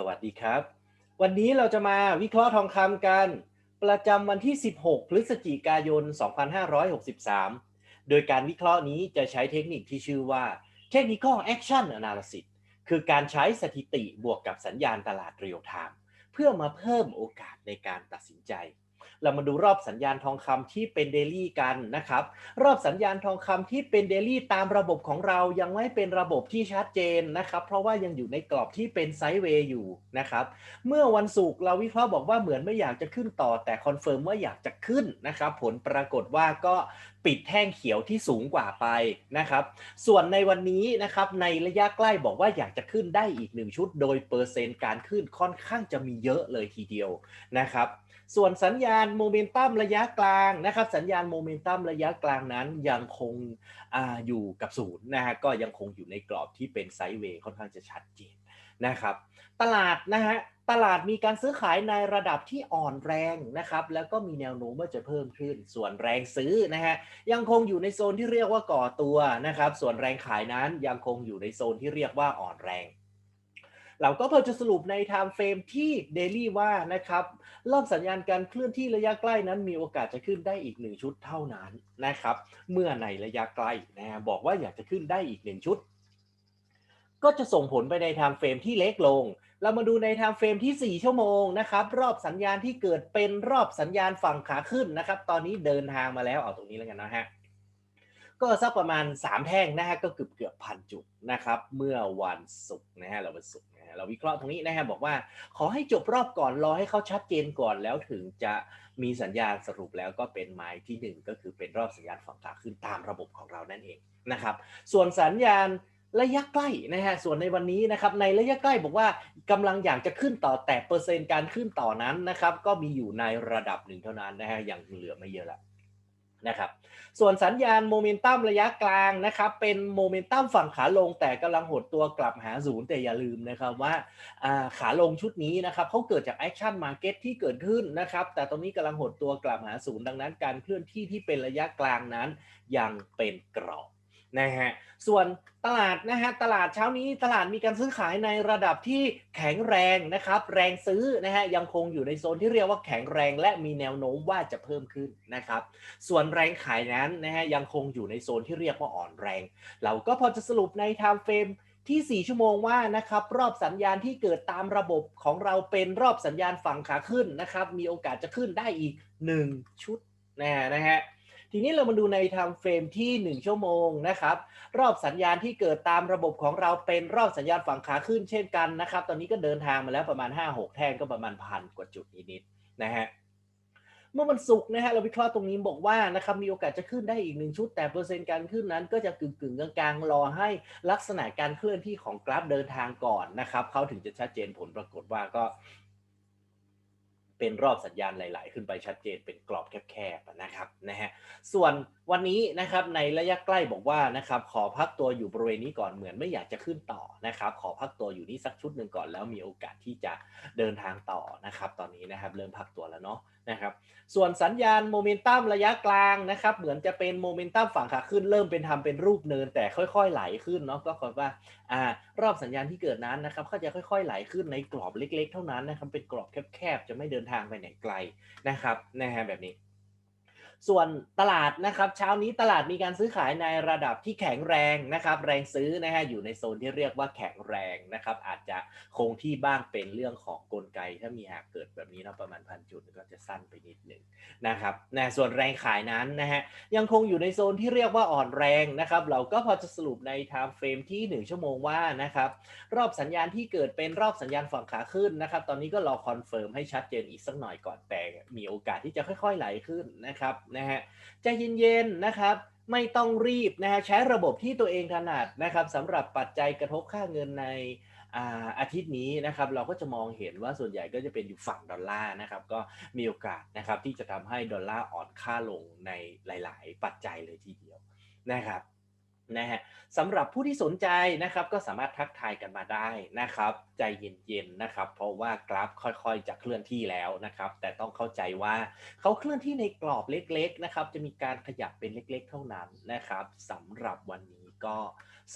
สวัสดีครับ วันนี้เราจะมาวิเคราะห์ทองคำกัน ประจำวันที่ 16 พฤศจิกายน 2563 โดยการวิเคราะห์นี้จะใช้เทคนิคที่ชื่อว่า Technical Action Analysis คือการใช้สถิติบวกกับสัญญาณตลาดเรียลไทม์เพื่อมาเพิ่มโอกาสในการตัดสินใจ เรามาดูรอบสัญญาณทองคำที่เป็นเดลี่กันนะครับ รอบสัญญาณทองคำที่เป็นเดลี่ตามระบบของเรายังไม่เป็นระบบที่ชัดเจนนะครับ เพราะว่ายังอยู่ในกรอบที่เป็นไซด์เวย์อยู่นะครับ เมื่อวันศุกร์เราวิเคราะห์บอกว่าเหมือนไม่อยากจะขึ้นต่อ แต่คอนเฟิร์มว่าอยากจะขึ้นนะครับ ผลปรากฏว่าก็ปิดแท่งเขียวที่สูงกว่าไปนะครับ ส่วนในวันนี้นะครับในระยะใกล้บอกว่าอยากจะขึ้นได้อีกหนึ่งชุด โดยเปอร์เซ็นต์การขึ้นค่อนข้างจะมีเยอะเลยทีเดียวนะครับ ส่วนสัญญาาณโมเมนตัมระยะกลางนะครับ สัญญาณโมเมนตัมระยะกลางนั้นยังคงออยู่กับศูนย์นะฮะก็ยังคงอยู่ในกรอบที่เป็นไซด์เวย์ค่อนข้างจะชัดเจนนะครับ ตลาดนะฮะตลาดมีการซื้อขายในระดับที่อ่อนแรงนะครับ แล้วก็มีแนวโน้มว่าจะเพิ่มขึ้น ส่วนแรงซื้อนะฮะยังคงอยู่ในโซนที่เรียกว่าก่อตัวนะครับ ส่วนแรงขายนั้นยังคงอยู่ในโซนที่เรียกว่าอ่อนแรง เราก็พอจะสรุปใน time frame ที่ daily ว่านะครับรอบสัญญาณการเคลื่อนที่ระยะใกล้นั้นมีโอกาสจะขึ้นได้อีกหนึ่งชุดเท่านั้นนะครับ เมื่อในระยะใกล้นะบอกว่าอยากจะขึ้นได้อีกหนึ่งชุด ก็จะส่งผลไปใน time frame ที่เล็กลง เรามาดูใน time frame ที่ 4 ชั่วโมงนะครับ รอบสัญญาณที่เกิดเป็นรอบสัญญาณฝั่งขาขึ้นนะครับ ตอนนี้เดินทางมาแล้วเอาตรงนี้แล้วกันนะฮะก็สักประมาณ 3 แท่งนะฮะก็เกือบเกือบพันจุดนะครับ เมื่อวันศุกร์นะฮะเราวันศุกร์นะ เราวิเคราะห์ตรงนี้นะฮะบอกว่า ขอให้จบรอบก่อนรอให้เขาชัดเจนก่อนแล้วถึงจะมีสัญญาณสรุปแล้วก็เป็นไม้ที่ 1 ก็คือเป็นรอบสัญญาณฝั่งขาขึ้นตามระบบของเรานั่นเองนะครับ ส่วนสัญญาณระยะใกล้นะฮะส่วนในวันนี้นะครับในระยะใกล้บอกว่ากำลังอยากจะขึ้นต่อแต่เปอร์เซ็นต์การขึ้นต่อนั้นนะครับก็มีอยู่ในระดับหนึ่งเท่านั้นนะฮะอยังเหลือไม่เยอะแล้ว นะครับส่วนสัญญาณโมเมนตัมระยะกลางนะครับเป็นโมเมนตัมฝั่งขาลงแต่กำลังหดตัวกลับหาศูนย์แต่อย่าลืมนะครับว่าขาลงชุดนี้นะครับเขาเกิดจากแอคชั่นมาร์เก็ตที่เกิดขึ้นนะครับแต่ตรงนี้กำลังหดตัวกลับหาศูนย์ดังนั้นการเคลื่อนที่ที่เป็นระยะกลางนั้นยังเป็นกรอบ นะฮะส่วนตลาดนะฮะตลาดเช้านี้ตลาดมีการซื้อขายในระดับที่แข็งแรงนะครับแรงซื้อนะฮะยังคงอยู่ในโซนที่เรียกว่าแข็งแรง และมีแนวโน้มว่าจะเพิ่มขึ้นนะครับส่วนแรงขายนั้นนะฮะยังคงอยู่ในโซนที่เรียกว่าอ่อนแรง เราก็พอจะสรุปใน time frame ที่ 4 ชั่วโมงว่านะครับรอบสัญญาณที่เกิดตามระบบของเราเป็นรอบสัญญาณฝั่งขาขึ้นนะครับมีโอกาสจะขึ้นได้อีก 1 ชุดนะนะฮะ ทีนี้เรามาดูใน time frame ที่ 1 ชั่วโมงนะครับ รอบสัญญาณที่เกิดตามระบบของเราเป็นรอบสัญญาณฝั่งขาขึ้นเช่นกันนะครับ ตอนนี้ก็เดินทางมาแล้วประมาณ 5-6 แท่งก็ประมาณพันกว่าจุดนิดๆนะฮะเมื่อวันศุกร์นะฮะเราวิเคราะห์ตรงนี้บอกว่านะครับมีโอกาสจะขึ้นได้อีกหนึ่งชุด แต่เปอร์เซ็นต์การขึ้นนั้น ก็จะกึ่งกึ่งกลางๆรอให้ลักษณะการเคลื่อนที่ของกราฟเดินทางก่อนนะครับเขาถึงจะชัดเจนผลปรากฏว่าก็ เป็นรอบสัญญาณหลาย ๆ ขึ้นไปชัดเจนเป็นกรอบแคบๆนะครับนะฮะส่วน วันนี้นะครับในระยะใกล้บอกว่านะครับขอพักตัวอยู่บริเวณนี้ก่อนเหมือนไม่อยากจะขึ้นต่อนะครับ ขอพักตัวอยู่นี่สักชุดหนึ่งก่อนแล้วมีโอกาสที่จะเดินทางต่อนะครับ ตอนนี้นะครับเริ่มพักตัวแล้วเนาะนะครับ ส่วนสัญญาณโมเมนตัมระยะกลางนะครับ เหมือนจะเป็นโมเมนตัมฝั่งขาขึ้น เริ่มเป็นทำเป็นรูปเนินแต่ค่อย ๆ ไหลขึ้นเนาะก็ขอว่าอ่ารอบสัญญาณที่เกิดนั้นนะครับเขาจะค่อย ๆ ไหลขึ้นในกรอบเล็ก ๆ เท่านั้นนะครับเป็นกรอบแคบๆจะไม่เดินทางไปไหนไกลนะครับนะฮะแบบนี้ ส่วนตลาดนะครับเช้านี้ตลาดมีการซื้อขายในระดับที่แข็งแรงนะครับ แรงซื้อนะฮะอยู่ในโซนที่เรียกว่าแข็งแรงนะครับ อาจจะคงที่บ้างเป็นเรื่องของกลไก ถ้ามีหากเกิดแบบนี้นะประมาณพันจุดก็จะสั้นไปนิดหนึ่งนะครับนะส่วนแรงขายนั้นนะฮะยังคงอยู่ในโซนที่เรียกว่าอ่อนแรงนะครับ เราก็พอจะสรุปใน time frame ที่ 1 ชั่วโมงว่านะครับรอบสัญญาณที่เกิดเป็นรอบสัญญาณฝั่งขาขึ้นนะครับ ตอนนี้ก็รอคอนเฟิร์มให้ชัดเจนอีกสักหน่อยก่อนแต่มีโอกาสที่จะค่อยๆไหลขึ้นนะครับนะฮะใจเย็นๆนะครับไม่ต้องรีบนะฮะใช้ระบบที่ตัวเองถนัดนะครับสำหรับปัจจัยกระทบค่าเงินในอาอาทิตย์นี้นะครับเราก็จะมองเห็นว่าส่วนใหญ่ก็จะเป็นอยู่ฝั่งดอลลาร์นะครับก็มีโอกาสนะครับที่จะทำให้ดอลลาร์อ่อนค่าลงในหลาย ๆ ปัจจัยเลยทีเดียวนะครับ นะฮะสำหรับผู้ที่สนใจนะครับก็สามารถทักทายกันมาได้นะครับ ใจเย็นๆนะครับ เพราะว่ากราฟค่อยๆ จะเคลื่อนที่แล้วนะครับ แต่ต้องเข้าใจว่าเขาเคลื่อนที่ในกรอบเล็กๆนะครับ จะมีการขยับเป็นเล็กๆ เท่านั้นนะครับสำหรับวันนี้ก็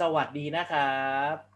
สวัสดีนะครับ